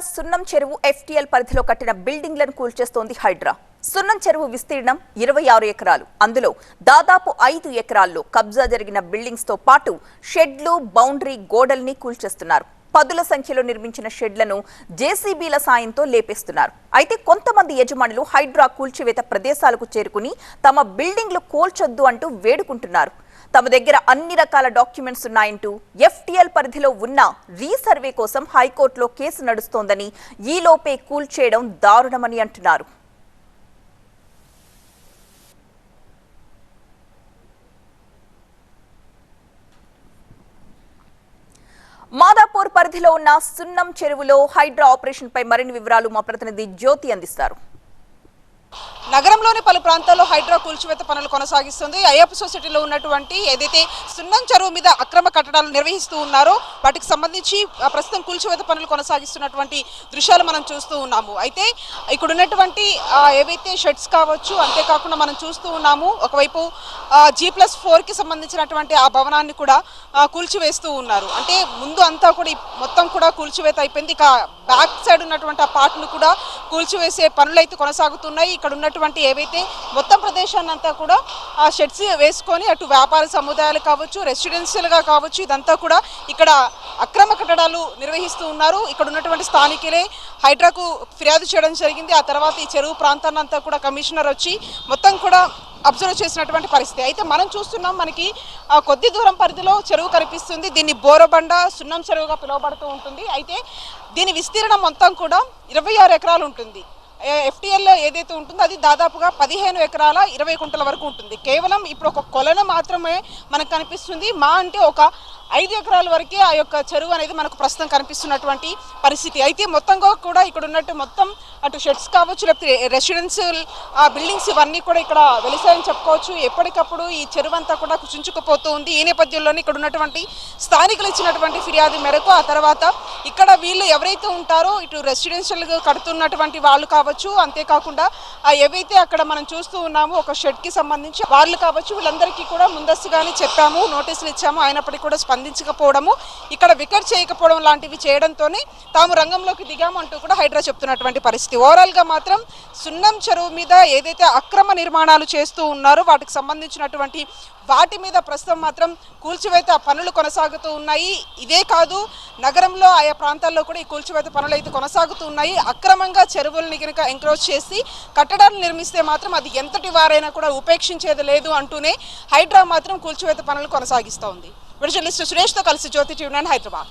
సున్నం చెరువు ఎఫ్టీఎల్ పరిధిలో కట్టిన బిల్డింగ్లను కూల్చేస్తోంది హైడ్రా. సున్నం చెరువు విస్తీర్ణం ఇరవై ఆరు ఎకరాలు. అందులో దాదాపు ఐదు ఎకరాల్లో కబ్జా జరిగిన బిల్డింగ్స్తో పాటు షెడ్లు బౌండరీ గోడల్ని కూల్చేస్తున్నారు. పదుల సంఖ్యలో నిర్మించిన షెడ్లను జేసీబీల సాయంతో లేపేస్తున్నారు. అయితే కొంతమంది యజమానులు హైడ్రా కూల్చివేత ప్రదేశాలకు చేరుకుని తమ బిల్డింగ్లు కూల్చొద్దు అంటూ వేడుకుంటున్నారు. తమ దగ్గర అన్ని రకాల డాక్యుమెంట్స్ ఉన్నాయంటూ ఎఫ్టీఎల్ పరిధిలో ఉన్న రీసర్వే కోసం హైకోర్టులో కేసు నడుస్తోందని ఈలోపే కూల్చేయడం దారుణమని అంటున్నారు. మాదాపూర్ పరిధిలో ఉన్న సున్నం చెరువులో హైడ్రా ఆపరేషన్పై మరిన్ని వివరాలు మా ప్రతినిధి జ్యోతి అందిస్తారు. నగరంలోని పలు ప్రాంతాల్లో హైడ్రా కూల్చివేత పనులు కొనసాగిస్తుంది. అయ్యప్ప సొసైటీలో ఉన్నటువంటి ఏదైతే సున్నం చెరువు మీద అక్రమ కట్టడాలు నిర్వహిస్తూ ఉన్నారో వాటికి సంబంధించి ప్రస్తుతం కూల్చివేత పనులు కొనసాగిస్తున్నటువంటి దృశ్యాలు మనం చూస్తూ ఉన్నాము. అయితే ఇక్కడ ఉన్నటువంటి ఏవైతే షెడ్స్ కావచ్చు అంతేకాకుండా మనం చూస్తూ ఉన్నాము ఒకవైపు జీ ప్లస్ ఫోర్కి సంబంధించినటువంటి ఆ భవనాన్ని కూడా కూల్చివేస్తూ ఉన్నారు. అంటే ముందు అంతా కూడా మొత్తం కూడా కూల్చివేత అయిపోయింది. ఇక బ్యాక్ సైడ్ ఉన్నటువంటి ఆ పార్ట్ను కూడా కూల్చివేసే పనులు అయితే కొనసాగుతున్నాయి. ఇక్కడ ఉన్నటువంటి ఏవైతే మొత్తం ప్రదేశాన్ని అంతా కూడా ఆ షెడ్స్ వేసుకొని అటు వ్యాపార సముదాయాలు కావచ్చు రెసిడెన్షియల్గా కావచ్చు ఇదంతా కూడా ఇక్కడ అక్రమ కట్టడాలు నిర్వహిస్తూ ఉన్నారు. ఇక్కడ ఉన్నటువంటి స్థానికులే హైడ్రాకు ఫిర్యాదు చేయడం జరిగింది. ఆ తర్వాత ఈ చెరువు ప్రాంతాన్ని అంతా కూడా కమిషనర్ వచ్చి మొత్తం కూడా అబ్జర్వ్ చేసినటువంటి పరిస్థితి. అయితే మనం చూస్తున్నాం మనకి కొద్ది దూరం పరిధిలో చెరువు కనిపిస్తుంది. దీన్ని బోరబండ సున్నం చెరువుగా పిలువబడుతూ ఉంటుంది. అయితే దీని విస్తీర్ణం మొత్తం కూడా ఇరవై ఆరు ఎకరాలు ఉంటుంది. ఎఫ్టీఎల్లో ఏదైతే ఉంటుందో అది దాదాపుగా పదిహేను ఎకరాల ఇరవై కుంటల వరకు ఉంటుంది. కేవలం ఇప్పుడు ఒక కొలను మాత్రమే మనకు కనిపిస్తుంది. మా అంటే ఒక ఐదు ఎకరాల వరకే ఆ యొక్క చెరువు అనేది మనకు ప్రస్తుతం కనిపిస్తున్నటువంటి పరిస్థితి. అయితే మొత్తంగా కూడా ఇక్కడ ఉన్నట్టు మొత్తం అటు షెడ్స్ కావచ్చు లేకపోతే రెసిడెన్షియల్ ఆ బిల్డింగ్స్ ఇవన్నీ కూడా ఇక్కడ వెలిసాయని చెప్పుకోవచ్చు. ఎప్పటికప్పుడు ఈ చెరువు అంతా కూడా కుచించుకుపోతూ ఉంది. ఈ నేపథ్యంలోనే ఇక్కడ ఉన్నటువంటి స్థానికులు ఇచ్చినటువంటి ఫిర్యాదు మేరకు ఆ తర్వాత ఇక్కడ వీళ్ళు ఎవరైతే ఉంటారో ఇటు రెసిడెన్షియల్ కడుతున్నటువంటి వాళ్ళు కావచ్చు అంతేకాకుండా ఆ ఏవైతే అక్కడ మనం చూస్తూ ఉన్నామో ఒక షెడ్కి సంబంధించి వాళ్ళు కావచ్చు వీళ్ళందరికీ కూడా ముందస్తుగానే చెప్పాము నోటీసులు ఇచ్చాము. అయినప్పటికీ కూడా స్పందించకపోవడము ఇక్కడ వికెట్ చేయకపోవడం లాంటివి చేయడంతోనే తాము రంగంలోకి దిగామంటూ కూడా హైడ్రా చెప్తున్నటువంటి పరిస్థితి. ఓవరాల్గా మాత్రం సున్నం చెరువు మీద ఏదైతే అక్రమ నిర్మాణాలు చేస్తూ ఉన్నారో వాటికి సంబంధించినటువంటి వాటి మీద ప్రస్తుతం మాత్రం కూల్చివేత పనులు కొనసాగుతూ ఉన్నాయి. ఇదే కాదు నగరంలో ఆయా ప్రాంతాల్లో కూడా ఈ కూల్చివేత పనులు అయితే కొనసాగుతూ ఉన్నాయి. అక్రమంగా చెరువుల్ని కనుక ఎంక్రోచ్ చేసి కట్టడాలు నిర్మిస్తే మాత్రం అది ఎంతటి వారైనా కూడా ఉపేక్షించేది లేదు అంటూనే హైడ్రా మాత్రం కూల్చివేత పనులు కొనసాగిస్తూ Virtualist Suresh Tho, Kalsi Jyoti, Tune and Hyderabad.